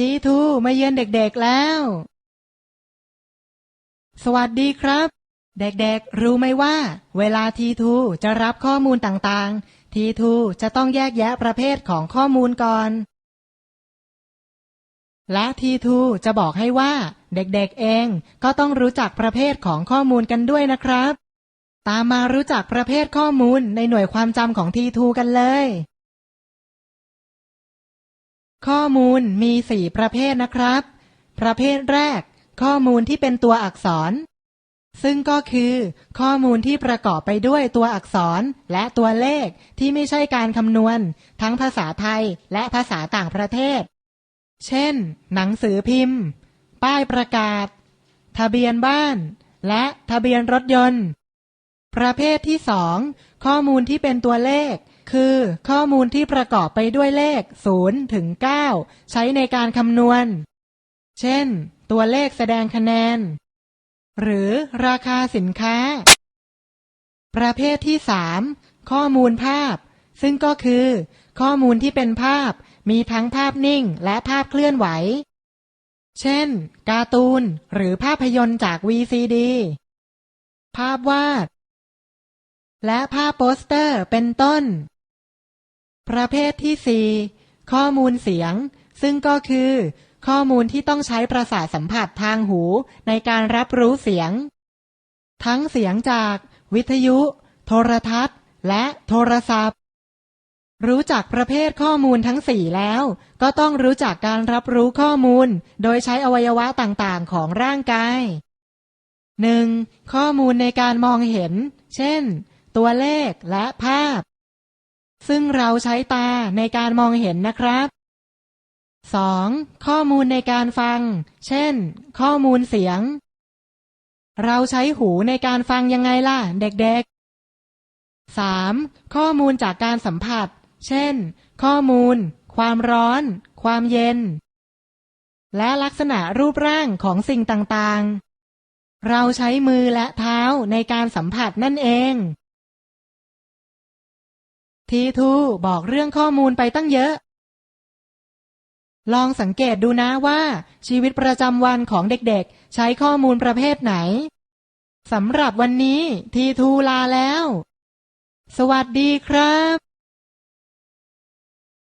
ทีทูมาเยือนเด็กๆแล้ว สวัสดีครับ เด็กๆ รู้ไหมว่า เวลาทีทูจะรับข้อมูลต่างๆ ทีทูจะต้องแยกแยะประเภทของข้อมูลก่อน และทีทูจะบอกให้ว่า เด็กๆเองก็ต้องรู้จักประเภทของข้อมูลกันด้วยนะครับ ตามมารู้จักประเภทข้อมูลในหน่วยความจำของทีทูกันเลย ข้อมูลมีสี่ประเภทนะครับ ประเภทแรก ข้อมูลที่เป็นตัวอักษร ซึ่งก็คือ ข้อมูลที่ประกอบไปด้วยตัวอักษรและตัวเลขที่ไม่ใช่การคำนวณ ทั้งภาษาไทยและภาษาต่างประเทศ เช่น หนังสือพิมพ์ ป้ายประกาศ ทะเบียนบ้าน และทะเบียนรถยนต์ ประเภทที่สองข้อมูลที่เป็นตัวเลข คือ ข้อมูลที่ประกอบไปด้วยเลข 0 ถึง 9 ใช้ในการคำนวณ เช่น ตัวเลขแสดงคะแนน หรือราคาสินค้า ประเภทที่สามข้อมูลภาพ ซึ่งก็คือ ข้อมูลที่เป็นภาพมีทั้งภาพนิ่งและภาพเคลื่อนไหว เช่น การ์ตูน หรือภาพยนตร์จาก VCD ภาพวาด และภาพโปสเตอร์เป็นต้น ประเภทที่สี่ข้อมูลเสียง ซึ่งก็คือ ข้อมูลที่ต้องใช้ประสาทสัมผัสทางหูในการรับรู้เสียง ทั้งเสียงจาก วิทยุ โทรทัศน์ และโทรศัพท์ รู้จักประเภทข้อมูลทั้งสี่แล้ว ก็ต้องรู้จักการรับรู้ข้อมูล โดยใช้อวัยวะต่างๆ ของร่างกาย 1. ข้อมูลในการมองเห็น เช่น ตัวเลขและภาพ ซึ่งเราใช้ตาในการมองเห็นนะครับ 2. ข้อมูลในการฟัง เช่น ข้อมูลเสียง เราใช้หูในการฟังยังไงล่ะ เด็กๆ 3. ข้อมูลจากการสัมผัส เช่น ข้อมูล ความร้อน ความเย็น และลักษณะรูปร่างของสิ่งต่างๆ เราใช้มือและเท้าในการสัมผัสนั่นเอง ทีทูบอกเรื่องข้อมูลไปตั้งเยอะ ลองสังเกตดูนะว่า ชีวิตประจำวันของเด็กๆ ใช้ข้อมูลประเภทไหนสำหรับวันนี้ทีทูลาแล้ว สวัสดีครับ